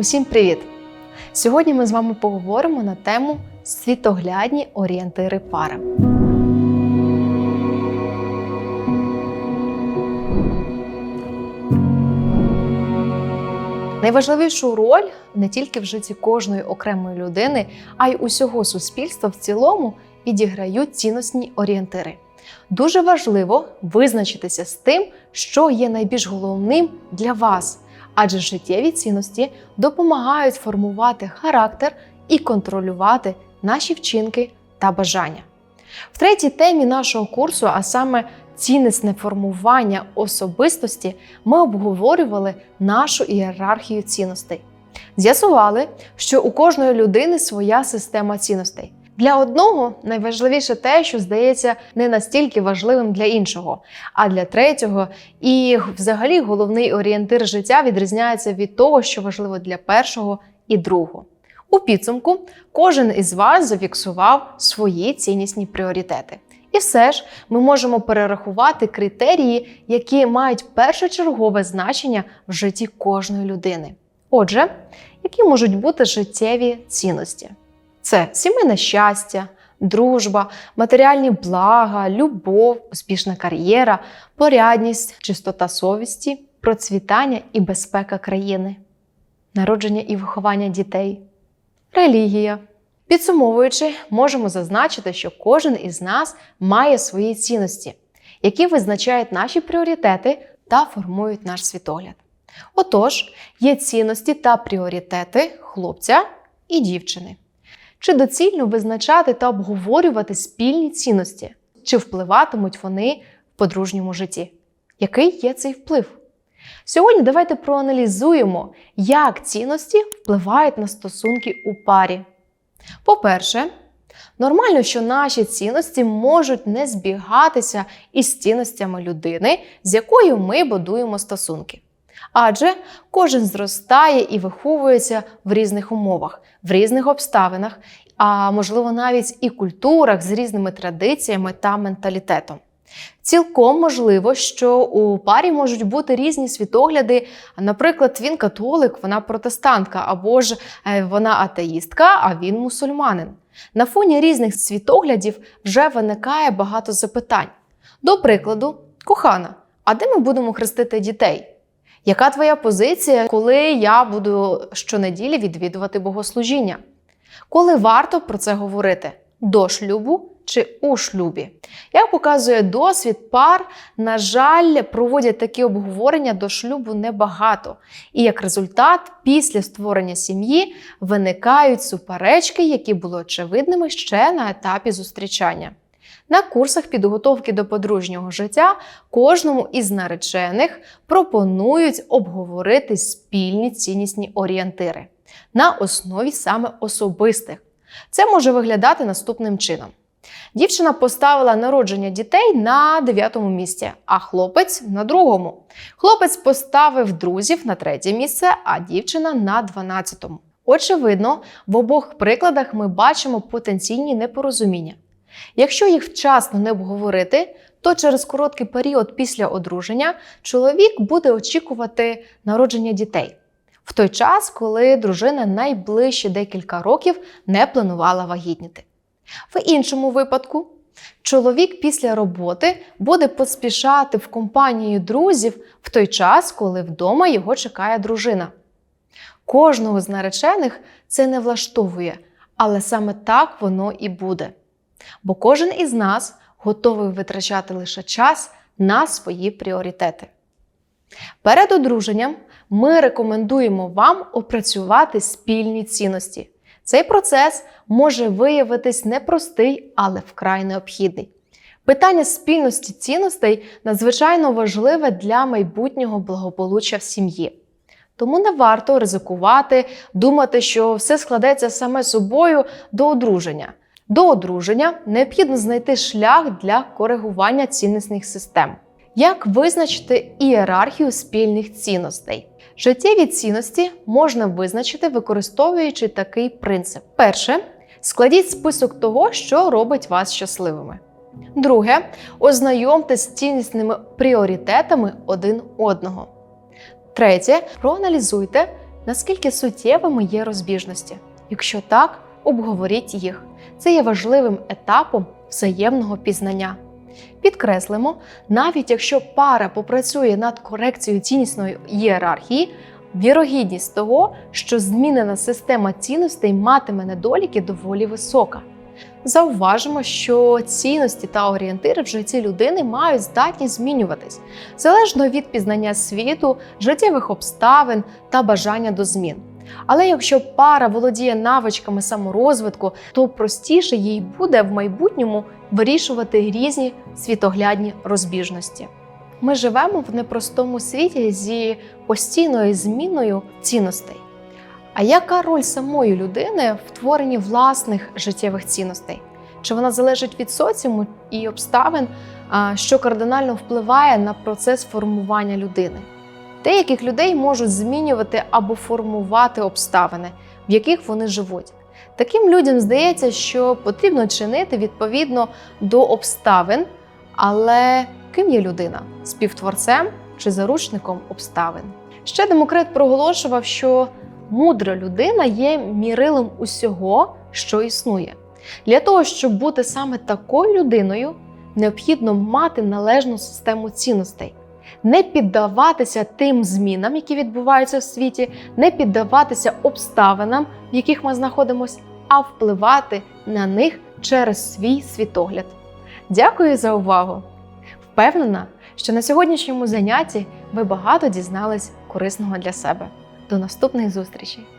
Усім привіт! Сьогодні ми з вами поговоримо на тему світоглядні орієнтири пара. Найважливішу роль не тільки в житті кожної окремої людини, а й усього суспільства в цілому відіграють цінностні орієнтири. Дуже важливо визначитися з тим, що є найбільш головним для вас, адже життєві цінності допомагають формувати характер і контролювати наші вчинки та бажання. В третій темі нашого курсу, а саме цінностне формування особистості, ми обговорювали нашу ієрархію цінностей. З'ясували, що у кожної людини своя система цінностей. Для одного найважливіше те, що здається не настільки важливим для іншого, а для третього і взагалі головний орієнтир життя відрізняється від того, що важливо для першого і другого. У підсумку кожен із вас зафіксував свої ціннісні пріоритети. І все ж ми можемо перерахувати критерії, які мають першочергове значення в житті кожної людини. Отже, які можуть бути життєві цінності? Це сімейне щастя, дружба, матеріальні блага, любов, успішна кар'єра, порядність, чистота совісті, процвітання і безпека країни, народження і виховання дітей, релігія. Підсумовуючи, можемо зазначити, що кожен із нас має свої цінності, які визначають наші пріоритети та формують наш світогляд. Отож, є цінності та пріоритети хлопця і дівчини. Чи доцільно визначати та обговорювати спільні цінності, чи впливатимуть вони в подружньому житті? Який є цей вплив? Сьогодні давайте проаналізуємо, як цінності впливають на стосунки у парі. По-перше, нормально, що наші цінності можуть не збігатися із цінностями людини, з якою ми будуємо стосунки. Адже кожен зростає і виховується в різних умовах, в різних обставинах, а можливо навіть і культурах з різними традиціями та менталітетом. Цілком можливо, що у парі можуть бути різні світогляди. Наприклад, він католик, вона протестантка, або ж е, вона атеїстка, а він мусульманин. На фоні різних світоглядів вже виникає багато запитань. До прикладу, кохана, а де ми будемо хрестити дітей? Яка твоя позиція, коли я буду щонеділі відвідувати богослужіння? Коли варто про це говорити? До шлюбу чи у шлюбі? Як показує досвід, пар, на жаль, проводять такі обговорення до шлюбу небагато. І як результат, після створення сім'ї виникають суперечки, які були очевидними ще на етапі зустрічання. На курсах підготовки до подружнього життя кожному із наречених пропонують обговорити спільні ціннісні орієнтири на основі саме особистих. Це може виглядати наступним чином. Дівчина поставила народження дітей на дев'ятому місці, а хлопець на другому. Хлопець поставив друзів на третє місце, а дівчина на дванадцятому. Очевидно, в обох прикладах ми бачимо потенційні непорозуміння. Якщо їх вчасно не обговорити, то через короткий період після одруження чоловік буде очікувати народження дітей в той час, коли дружина найближчі декілька років не планувала вагітніти. В іншому випадку, чоловік після роботи буде поспішати в компанію друзів в той час, коли вдома його чекає дружина. Кожного з наречених це не влаштовує, але саме так воно і буде. Бо кожен із нас готовий витрачати лише час на свої пріоритети. Перед одруженням ми рекомендуємо вам опрацювати спільні цінності. Цей процес може виявитись непростий, але вкрай необхідний. Питання спільності цінностей надзвичайно важливе для майбутнього благополуччя в сім'ї. Тому не варто ризикувати, думати, що все складеться саме собою до одруження. До одруження необхідно знайти шлях для коригування цінностних систем. Як визначити ієрархію спільних цінностей? Життєві цінності можна визначити, використовуючи такий принцип. Перше, складіть список того, що робить вас щасливими. Друге, ознайомтесь з ціннісними пріоритетами один одного. Третє, проаналізуйте, наскільки суттєвими є розбіжності. Якщо так, обговоріть їх. Це є важливим етапом взаємного пізнання. Підкреслимо, навіть якщо пара попрацює над корекцією ціннісної ієрархії, вірогідність того, що змінена система цінностей матиме недоліки, доволі висока. Зауважимо, що цінності та орієнтири в житті людини мають здатність змінюватись залежно від пізнання світу, життєвих обставин та бажання до змін. Але якщо пара володіє навичками саморозвитку, то простіше їй буде в майбутньому вирішувати різні світоглядні розбіжності. Ми живемо в непростому світі зі постійною зміною цінностей. А яка роль самої людини в творенні власних життєвих цінностей? Чи вона залежить від соціуму і обставин, що кардинально впливає на процес формування людини? Деяких людей можуть змінювати або формувати обставини, в яких вони живуть. Таким людям здається, що потрібно чинити відповідно до обставин, але ким є людина? Співтворцем чи заручником обставин? Ще Демокрит проголошував, що мудра людина є мірилом усього, що існує. Для того, щоб бути саме такою людиною, необхідно мати належну систему цінностей, не піддаватися тим змінам, які відбуваються в світі, не піддаватися обставинам, в яких ми знаходимося, а впливати на них через свій світогляд. Дякую за увагу! Впевнена, що на сьогоднішньому занятті ви багато дізнались корисного для себе. До наступних зустрічей!